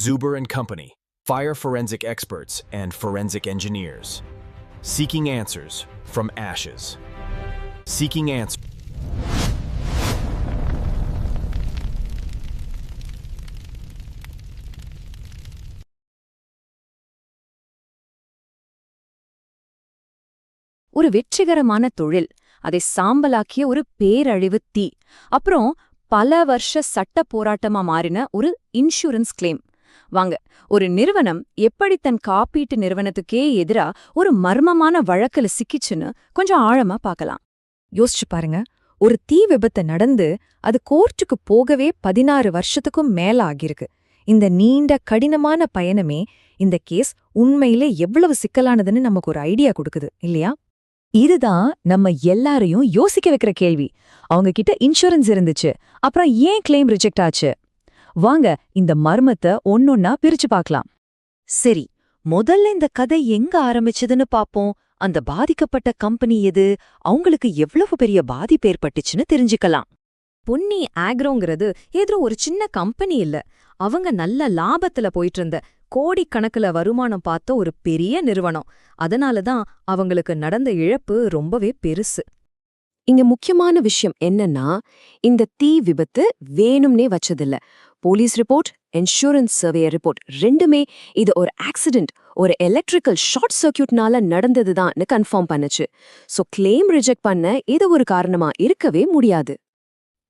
Zuber and Company, fire forensic experts and forensic engineers. Seeking answers from ashes. Seeking answers. ஒரு வெற்றிகரமான தொழில் அதை சாம்பலாக்கிய ஒரு பேரழிவு தீ அப்புறம் பல வருஷ சட்ட போராட்டமா மாறின ஒரு இன்சூரன்ஸ் கிளைம் வாங்க ஒரு நிறுவனம் எப்படி தன் காப்பீட்டு நிறுவனத்துக்கே எதிரா ஒரு மர்மமான வழக்குல சிக்கிச்சுன்னு கொஞ்சம் ஆழமா பார்க்கலாம் யோசிச்சு பாருங்க ஒரு தீ விபத்து நடந்து அது கோர்ட்டுக்கு போகவே பதினாறு வருஷத்துக்கும் மேல ஆகியிருக்கு. இந்த நீண்ட கடினமான பயணமே இந்த கேஸ் உண்மையிலே எவ்வளவு சிக்கலானதுன்னு நமக்கு ஒரு ஐடியா கொடுக்குது இல்லையா? இதுதான் நம்ம எல்லாரையும் யோசிக்க வைக்கிற கேள்வி. அவங்க கிட்ட இன்சூரன்ஸ் இருந்துச்சு அப்புறம் ஏன் கிளைம் ரிஜெக்ட் ஆச்சு? வாங்க இந்த மர்மத்தை ஒன்னொன்னா பிரிச்சு பார்க்கலாம். சரி முதல்ல இந்த கதை எங்க ஆரம்பிச்சதுன்னு பாப்போம். அந்த பாதிக்கப்பட்ட கம்பெனி எது? அவங்களுக்கு எவ்வளவு பெரிய பாதிப்பு ஏற்பட்டுச்சுன்னு தெரிஞ்சுக்கலாம். பொன்னி ஆக்ரோங்கிறது ஏதோ ஒரு சின்ன கம்பெனி இல்ல. அவங்க நல்ல லாபத்துல போயிட்டு இருந்த கோடிக்கணக்குல வருமானம் பார்த்த ஒரு பெரிய நிறுவனம். அதனால தான் அவங்களுக்கு நடந்த இழப்பு ரொம்பவே பெருசு. இங்க முக்கியமான விஷயம் என்னன்னா இந்த தீ விபத்து வேணும்னே வச்சதில்ல. Police report insurance survey report ரெண்டுமே இது ஒரு ஆக்சிடென்ட் ஒரு எலக்ட்ரிக்கல் ஷார்ட் சர்க்கியூட்னால நடந்ததுதான்னு கன்ஃபார்ம் பண்ணுச்சு. சோ கிளைம் ரிஜெக்ட் பண்ண இது ஒரு காரணமா இருக்கவே முடியாது.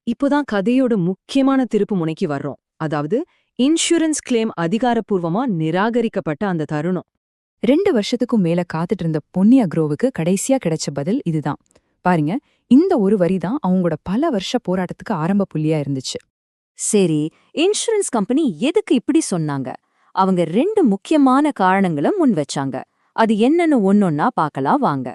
இப்போதான் கதையோட முக்கியமான திருப்பு முனைக்கு வர்றோம். அதாவது இன்சூரன்ஸ் கிளைம் அதிகாரப்பூர்வமா நிராகரிக்கப்பட்ட அந்த தருணம். ரெண்டு வருஷத்துக்கும் மேல காத்துட்டு இருந்த பொன்னி அக்ரோவுக்கு கடைசியா கிடைச்ச பதில் இதுதான். பாருங்க இந்த ஒரு வரி தான் அவங்களோட பல வருஷ போராட்டத்துக்கு ஆரம்ப புள்ளியா இருந்துச்சு. சரி இன்சூரன்ஸ் கம்பெனி எதுக்கு இப்படி சொன்னாங்க? அவங்க ரெண்டு முக்கியமான காரணங்களை முன் வச்சாங்க. அது என்னன்னு ஒன்னொன்னா பார்க்கலாம் வாங்க.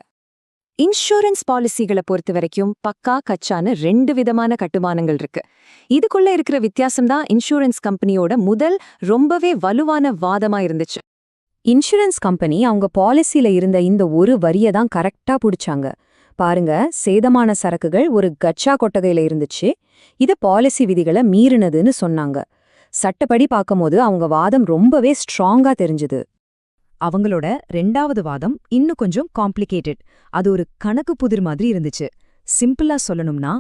இன்சூரன்ஸ் பாலிசிகளை பொறுத்த வரைக்கும் பக்கா கச்சான்னு ரெண்டு விதமான கட்டுமானங்கள் இருக்கு. இதுக்குள்ள இருக்கிற வித்தியாசம் தான் இன்சூரன்ஸ் கம்பெனியோட முதல் ரொம்பவே வலுவான வாதமா இருந்துச்சு. இன்சூரன்ஸ் கம்பெனி அவங்க பாலிசியில இருந்த இந்த ஒரு வரிய தான் கரெக்டா புடிச்சாங்க. பாருங்க சேதமான சரக்குகள் ஒரு கச்சா கொட்டகையில இருந்துச்சு. இது பாலிசி விதிகளை மீறினதுன்னு சொன்னாங்க. சட்டப்படி பார்க்கும்போது அவங்க வாதம் ரொம்பவே ஸ்ட்ராங்கா தெரிஞ்சுது. அவங்களோட ரெண்டாவது வாதம் இன்னும் கொஞ்சம் காம்ப்ளிகேட்டட். அது ஒரு கணக்கு புதிர் மாதிரி இருந்துச்சு. சிம்பிளா சொல்லணும்னா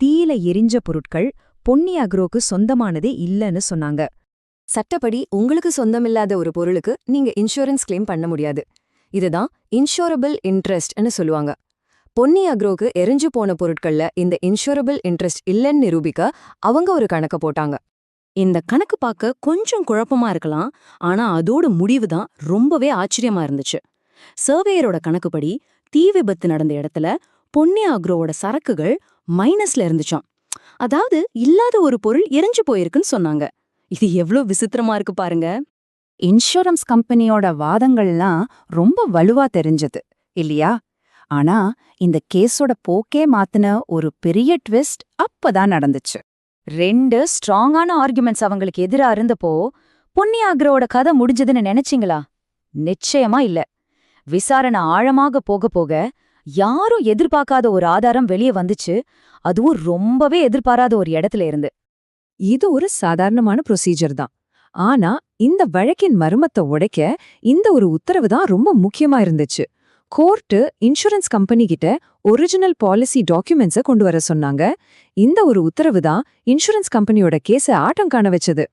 தீயில எரிஞ்ச பொருட்கள் பொன்னி அக்ரோக்கு சொந்தமானதே இல்லைன்னு சொன்னாங்க. சட்டப்படி உங்களுக்கு சொந்தமில்லாத ஒரு பொருளுக்கு நீங்க இன்சூரன்ஸ் கிளைம் பண்ண முடியாது. இதுதான் இன்சூரபிள் இன்ட்ரெஸ்ட்னு சொல்லுவாங்க. பொன்னி அக்ரோக்கு எரிஞ்சு போன பொருட்கள்ல இந்த இன்சூரபிள் இன்ட்ரெஸ்ட் இல்லைன்னு நிரூபிக்க அவங்க ஒரு கணக்க போட்டாங்க. இந்த கணக்கு பார்க்க கொஞ்சம் குழப்பமா இருக்கலாம் ஆனா அதோட முடிவு தான் ரொம்பவே ஆச்சரியமா இருந்துச்சு. சர்வேயரோட கணக்குப்படி தீ விபத்து நடந்த இடத்துல பொன்னி அக்ரோவோட சரக்குகள் மைனஸ்ல இருந்துச்சாம். அதாவது இல்லாத ஒரு பொருள் எரிஞ்சு போயிருக்குன்னு சொன்னாங்க. இது எவ்ளோ விசித்திரமா இருக்கு பாருங்க. இன்சூரன்ஸ் கம்பெனியோட வாதங்கள்லாம் ரொம்ப வலுவா தெரிஞ்சது இல்லையா? ஆனா இந்த கேஸோட போக்கே மாத்தின ஒரு பெரிய ட்விஸ்ட் அப்பதான் நடந்துச்சு. ரெண்டு ஸ்ட்ராங்கான ஆர்குமெண்ட்ஸ் அவங்களுக்கு எதிரா இருந்தப்போ பொன்னி கதை முடிஞ்சதுன்னு நினைச்சீங்களா? நிச்சயமா இல்ல. விசாரணை ஆழமாக போக போக யாரும் எதிர்பார்க்காத ஒரு ஆதாரம் வெளியே வந்துச்சு. அதுவும் ரொம்பவே எதிர்பாராத ஒரு இடத்துல இருந்து. இது ஒரு சாதாரணமான ப்ரொசீஜர் தான். ஆனா இந்த வழக்கின் மர்மத்தை உடைக்க இந்த ஒரு உத்தரவு தான் ரொம்ப முக்கியமா இருந்துச்சு. கோர்ட்டு இன்சூரன்ஸ் கம்பெனி கிட்ட ஒரிஜினல் பாலிசி டாக்குமெண்ட்ஸை கொண்டு வர சொன்னாங்க. இந்த ஒரு உத்தரவு தான் இன்சூரன்ஸ் கம்பெனியோட கேஸ ஆட்டம் காண வச்சது.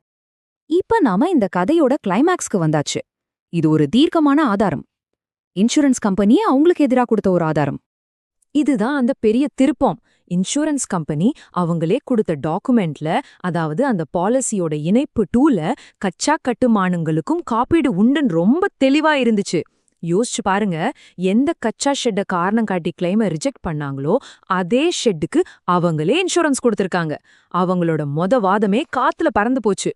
இப்ப நாம இந்த கதையோட கிளைமேக்ஸ்க்கு வந்தாச்சு. இது ஒரு தீர்க்கமான ஆதாரம். இன்சூரன்ஸ் கம்பெனியே அவங்களுக்கு எதிரா கொடுத்த ஒரு ஆதாரம். இதுதான் அந்த பெரிய திருப்பம். இன்சூரன்ஸ் கம்பெனி அவங்களே கொடுத்த டாக்குமெண்ட்ல அதாவது அந்த பாலிசியோட இணைப்பு டூல கச்சா கட்டுமானங்களுக்கும் காப்பீடு உண்டுன்னு ரொம்ப தெளிவா இருந்துச்சு. யோசிச்சு பாருங்க எந்த கச்சா ஷெட்டை காரணம் காட்டி கிளைமை ரிஜெக்ட் பண்ணாங்களோ அதே ஷெட்டுக்கு அவங்களே இன்சூரன்ஸ் கொடுத்துருக்காங்க. அவங்களோட மொத வாதமே காத்துல பறந்து போச்சு.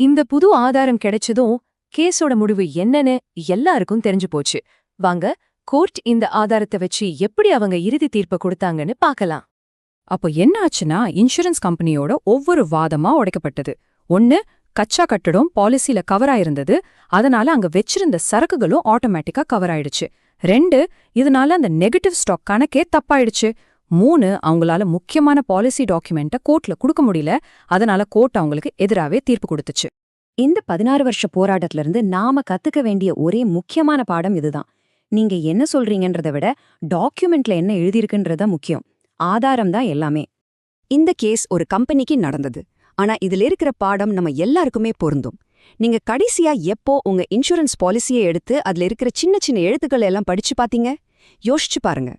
இந்த புது ஆதாரம் கிடைச்சதும் கேஸோட முடிவு என்னன்னு எல்லாருக்கும் தெரிஞ்சு போச்சு. வாங்க கோர்ட் இந்த ஆதாரத்தை வச்சு எப்படி அவங்க இறுதி தீர்ப்பை கொடுத்தாங்கன்னு பார்க்கலாம். அப்போ என்ன ஆச்சுன்னா இன்சூரன்ஸ் கம்பெனியோட ஒவ்வொரு வாதமா உடைக்கப்பட்டது. ஒன்னு கச்சா கட்டடம் பாலிசில கவர் ஆயிருந்தது. அதனால அங்க வச்சிருந்த சரக்குகளும் ஆட்டோமேட்டிக்கா கவர் ஆயிடுச்சு. ரெண்டு இதனால அந்த நெகட்டிவ் ஸ்டாக் கணக்கே தப்பாயிடுச்சு. மூணு அவங்களால முக்கியமான பாலிசி டாக்குமெண்ட்டை கோர்ட்ல கொடுக்க முடியல. அதனால கோர்ட் அவங்களுக்கு எதிராவே தீர்ப்பு கொடுத்துச்சு. இந்த பதினாறு வருஷ போராட்டத்திலிருந்து நாம கத்துக்க வேண்டிய ஒரே முக்கியமான பாடம் இதுதான். நீங்க என்ன சொல்றீங்கன்றத விட டாக்குமெண்ட்ல என்ன எழுதியிருக்குன்றத முக்கியம். ஆதாரம் தான் எல்லாமே. இந்த கேஸ் ஒரு கம்பெனிக்கு நடந்தது. ஆனா இதுல இருக்கிற பாடம் நம்ம எல்லாருக்குமே பொருந்தும். நீங்க கடைசியா எப்போ உங்க இன்சூரன்ஸ் பாலிசியை எடுத்து அதுல இருக்கிற சின்ன சின்ன எழுத்துக்கள் எல்லாம் படிச்சு பாத்தீங்க யோசிச்சு பாருங்க.